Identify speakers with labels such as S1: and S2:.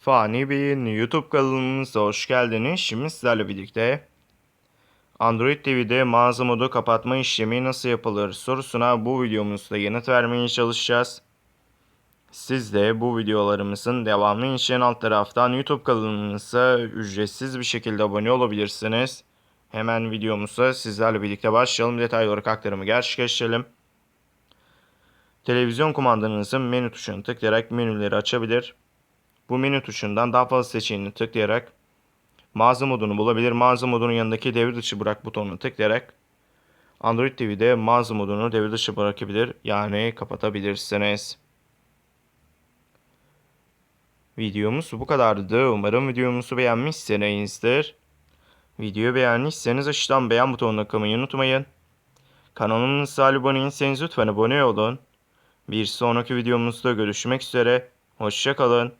S1: Fani Bey'in YouTube kanalımıza hoş geldiniz. Şimdi sizlerle birlikte Android TV'de mağaza modu kapatma işlemi nasıl yapılır sorusuna bu videomuzda yanıt vermeye çalışacağız. Siz de bu videolarımızın devamı için alt taraftan YouTube kanalımıza ücretsiz bir şekilde abone olabilirsiniz. Hemen videomuza sizlerle birlikte başlayalım. Detaylı olarak aktarımı gerçekleştirelim. Televizyon kumandanızın menü tuşuna tıklayarak menüleri açabilir. Bu menü tuşundan daha fazla seçeneğini tıklayarak mağaza modunu bulabilir. Mağaza modunun yanındaki devir dışı bırak butonunu tıklayarak Android TV'de mağaza modunu devir dışı bırakabilir. Yani kapatabilirsiniz. Videomuz bu kadardı. Umarım videomuzu beğenmişsinizdir. Videoyu beğendiyseniz aşağıdan beğen butonuna tıklamayı unutmayın. Kanalımıza abone değilseniz lütfen abone olun. Bir sonraki videomuzda görüşmek üzere. Hoşçakalın.